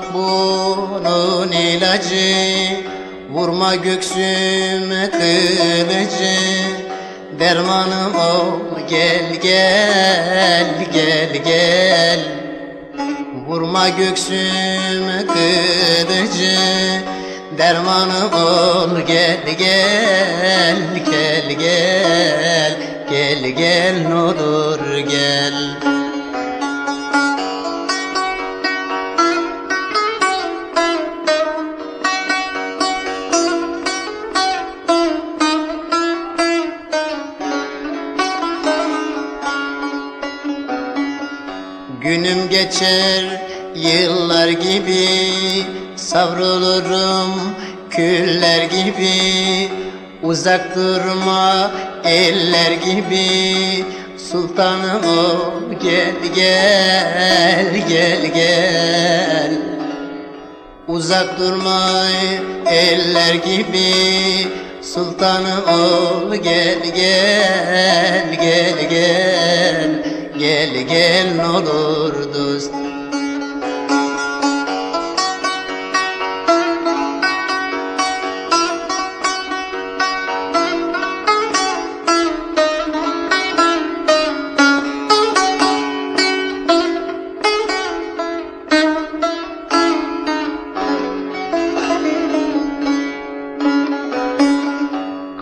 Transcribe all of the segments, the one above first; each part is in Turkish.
Kavuşmak bunun ilacı Vurma göksüme kılıcı. Dermanım ol gel gel gel gel. Vurma göksüme kılıcı. Dermanım ol gel gel gel gel. Gel gel ne olur gel geçer yıllar gibi Savrulurum küller gibi Uzak durma eller gibi. Sultanım ol gel gel gel gel. Uzak durma eller gibi. Sultanım ol gel gel gel gel Gel gel olur dost.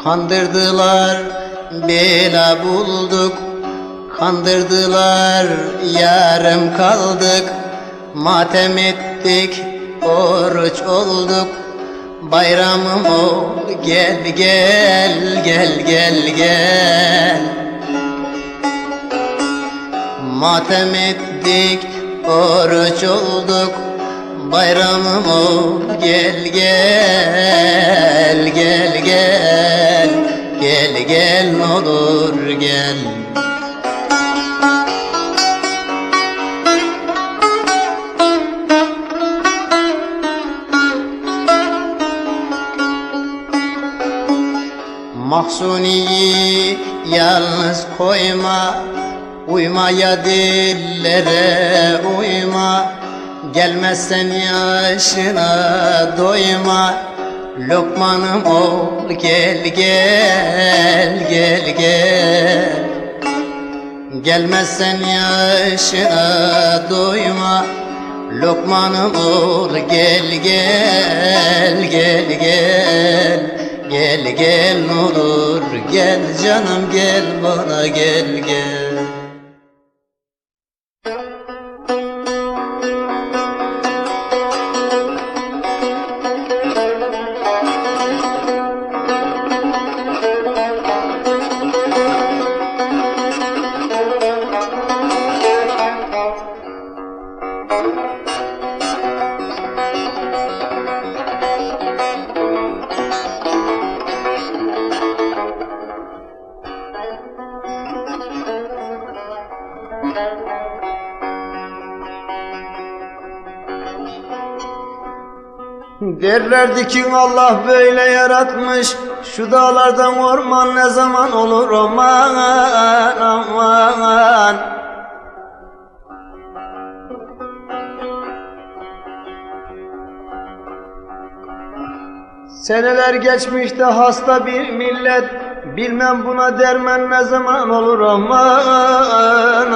Kandırdılar bela bulduk Kandırdılar yarım kaldık. Matem ettik oruç olduk. Bayramım ol gel gel gel gel gel. Matem ettik oruç olduk. Bayramım ol gel gel gel gel. Gel gel olur gel Mahsuniyi yalnız koyma Uymaya dillere uyma. Gelmezsen yaşına doyma Lokmanım ol gel gel gel gel. Gelmezsen yaşına doyma Lokmanım ol gel gel gel gel Gel gel olur gel canım gel bana gel gel Derlerdi ki Allah böyle yaratmış. Şu dağlardan orman ne zaman olur? Aman aman. Seneler geçmiş de hasta bir millet. Bilmem buna derman ne zaman olur? Aman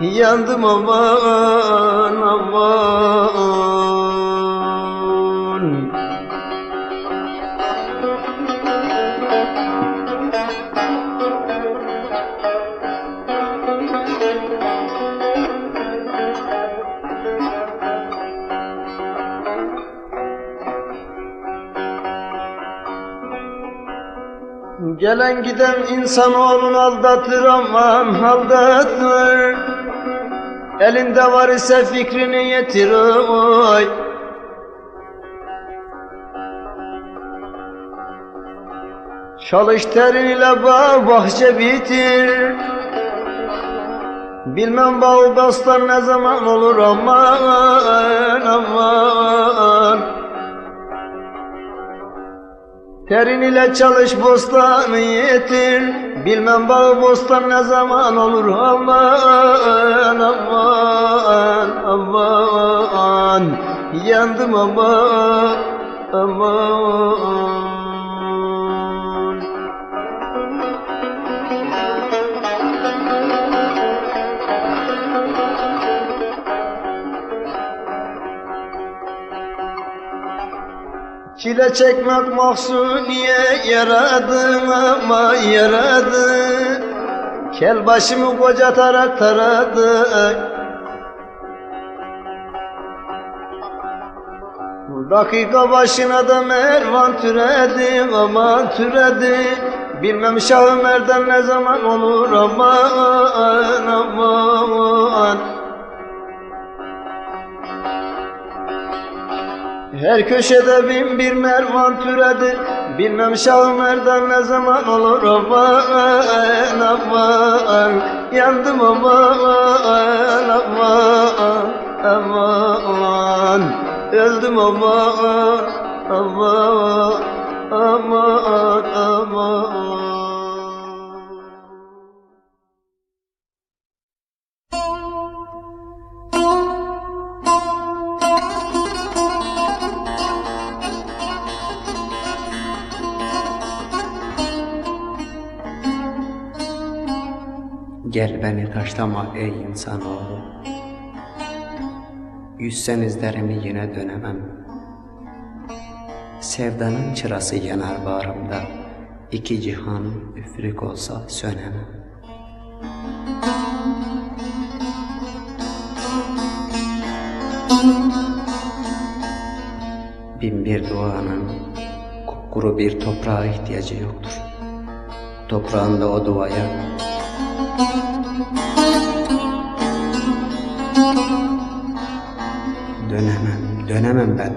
Yandım aman aman. Gelen giden insanoğlunu aldatır aman aldatır Elinde var ise fikrini yetir oy. Çalış terinle bağ bahçe bitir. Bilmem bağ bastan ne zaman olur aman aman Terin ile çalış bostanı yetir Bilmem bağ bostan ne zaman olur? Aman aman aman. Yandım aman aman Çile çekmek mahsuniye yaradı ama yaradı. Kel başımı kocatarak taradı. Bu dakika başına da mervan türedi aman türedi. Bilmem Şah Ömer'den ne zaman olur aman aman Her köşede bin bir mervan türedi. Bilmem Şah Ömer'den ne zaman olur aman aman. Yandım aman aman aman. Öldüm aman aman aman aman Gel beni taşlama ey insanoğlu Yüzsen izlerimi yine dönemem. Sevdanın çırası yanar bağrımda. İki cihan üfrik olsa sönemem. Bin bir duanın kupkuru bir toprağa ihtiyacı yoktur. Toprağında o duaya Dönemem, dönemem ben.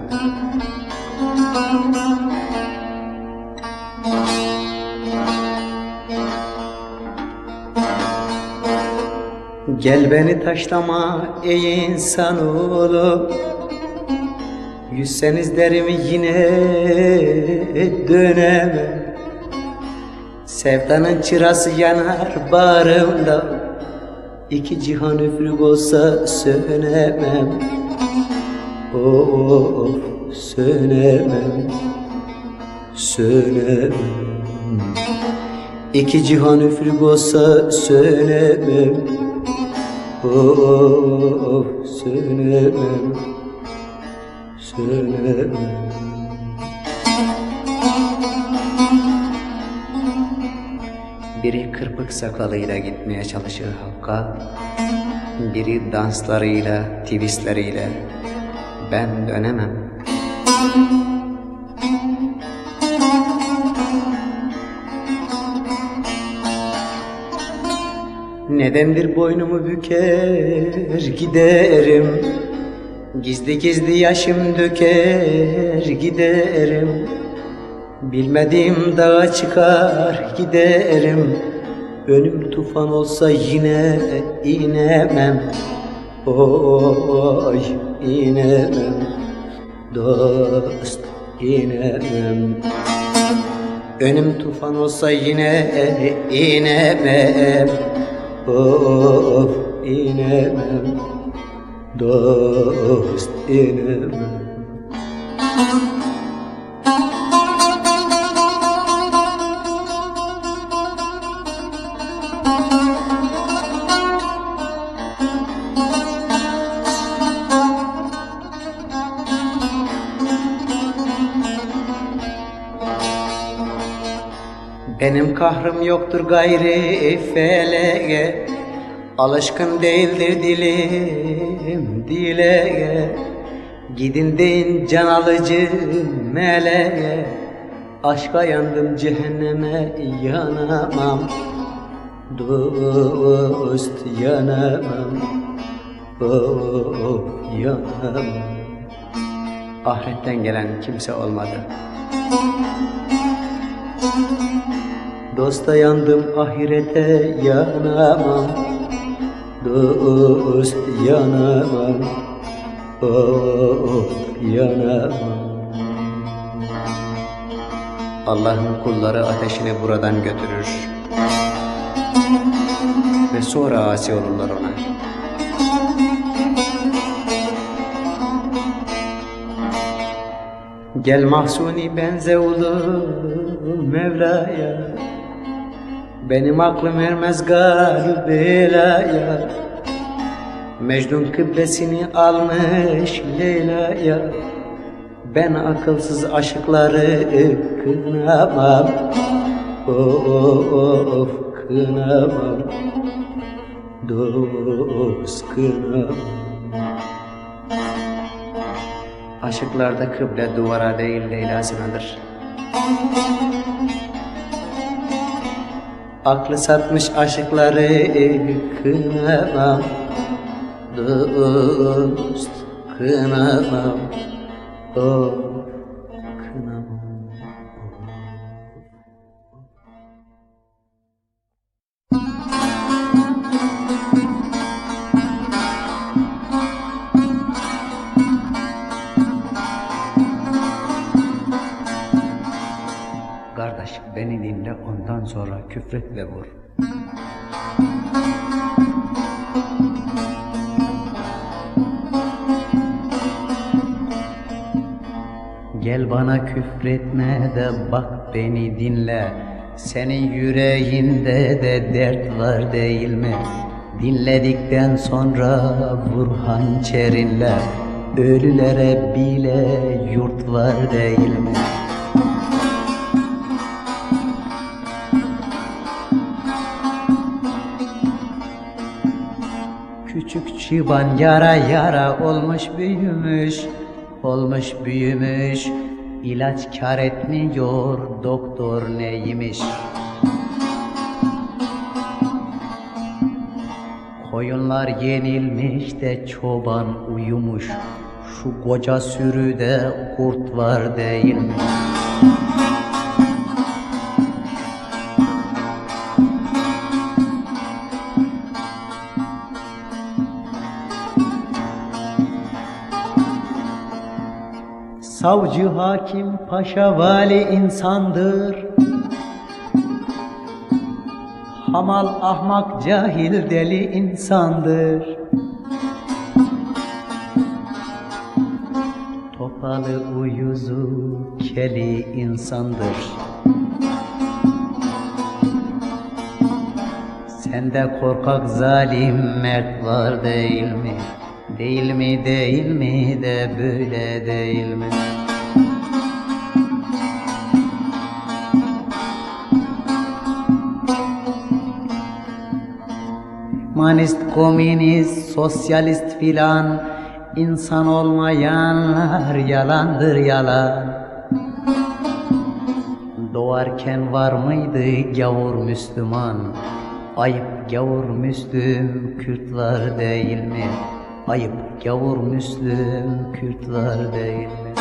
Gel beni taşlama ey insanoğlu Yüzsen izlerimi yine dönemem Sevdanın çırası yanar bağrımda. İki cihan üfrük olsa sönemem. Of sönemem. Sönemem. İki cihan üfrük olsa sönemem. Of sönemem. Sönemem Biri kırpık sakalıyla gitmeye çalışır halka Biri danslarıyla, twistleriyle. Ben dönemem. Nedendir boynumu büker giderim. Gizli gizli yaşım döker giderim Bilmediğim dağa çıkar giderim. Önüm tufan olsa yine inemem. Oy inemem. Dost inemem. Önüm tufan olsa yine inemem. Of inemem. Dost inemem kahrım yoktur gayri feleğe Alışkın değildir dilim dile Gidin deyin can alıcı meleğe Aşka yandım cehenneme yanamam. Dost yanamam. Oh yanamam. Ahiretten gelen kimse olmadı Dosta yandım ahirete yanamam Dost yanamam Oh yanamam Allah'ın kulları ateşini buradan götürür. Ve sonra asi olurlar ona. Gel mahsuni benze ulu Mevla'ya Benim aklım ermez gal belaya Mecnun kıblesini almış Leyla'ya. Ben akılsız aşıkları kınamam. Of kınamam. Dost kınamam. Aşıklarda kıble duvara değil Leyla'sınadır. Aklı satmış aşıkları kınamam Dost kınamam Oh ondan sonra küfret ve vur. Gel bana küfretme de bak beni dinle Senin yüreğinde de dert var değil mi? Dinledikten sonra vur hançerinle Ölülere bile yurt var değil mi? Çıban yara yara olmuş büyümüş, olmuş büyümüş. İlaç kar etmiyor, doktor neymiş? Koyunlar yenilmiş de çoban uyumuş. Şu koca sürüde kurt var değil? Savcı, hakim, paşa, vali insandır. Hamal, ahmak, cahil, deli insandır. Topalı, uyuzu, keli insandır. Sende korkak, zalim, mert var değil mi? Değil mi, değil mi de böyle değil mi? Manist, komünist, sosyalist filan insan olmayanlar yalandır yalan. Doğarken var mıydı gavur Müslüman? Ayıp gavur Müslüm Kürtler değil mi? Ayıp gavur Müslüm Kürtler değil mi?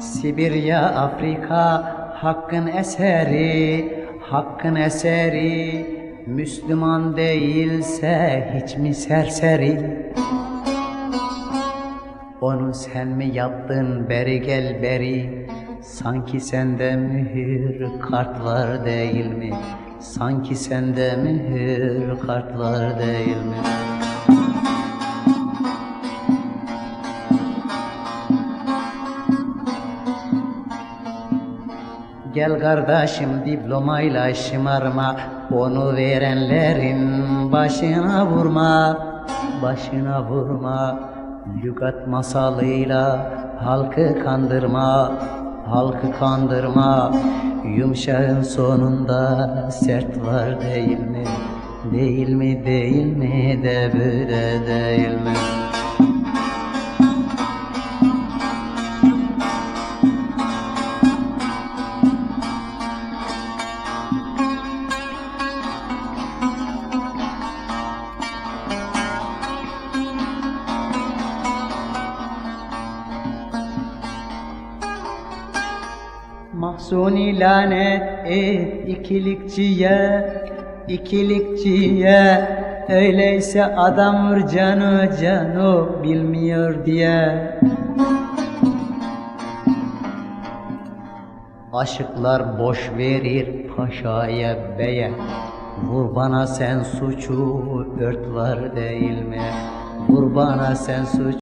Sibirya, Afrika, hakkın eseri, hakkın eseri, Müslüman değilse hiç mi serseri? Onu sen mi yaptın beri gel beri, sanki sende mühür kart var değil mi? Sanki sende mühür kart var değil mi? Gel kardeşim diplomayla şımarma Onu verenlerin başına vurma Başına vurma Lügat masalıyla halkı kandırma Halkı kandırma Yumuşağın sonunda sert var değil mi? Değil mi değil mi de böyle değil mi? Mahzuni lanet et ikilikçiye, ikilikçiye. Öyleyse adam vur cano cano bilmiyor diye. Aşıklar boş verir paşaya beye. Vur bana sen suçu ört var değil mi? Vur bana sen suçu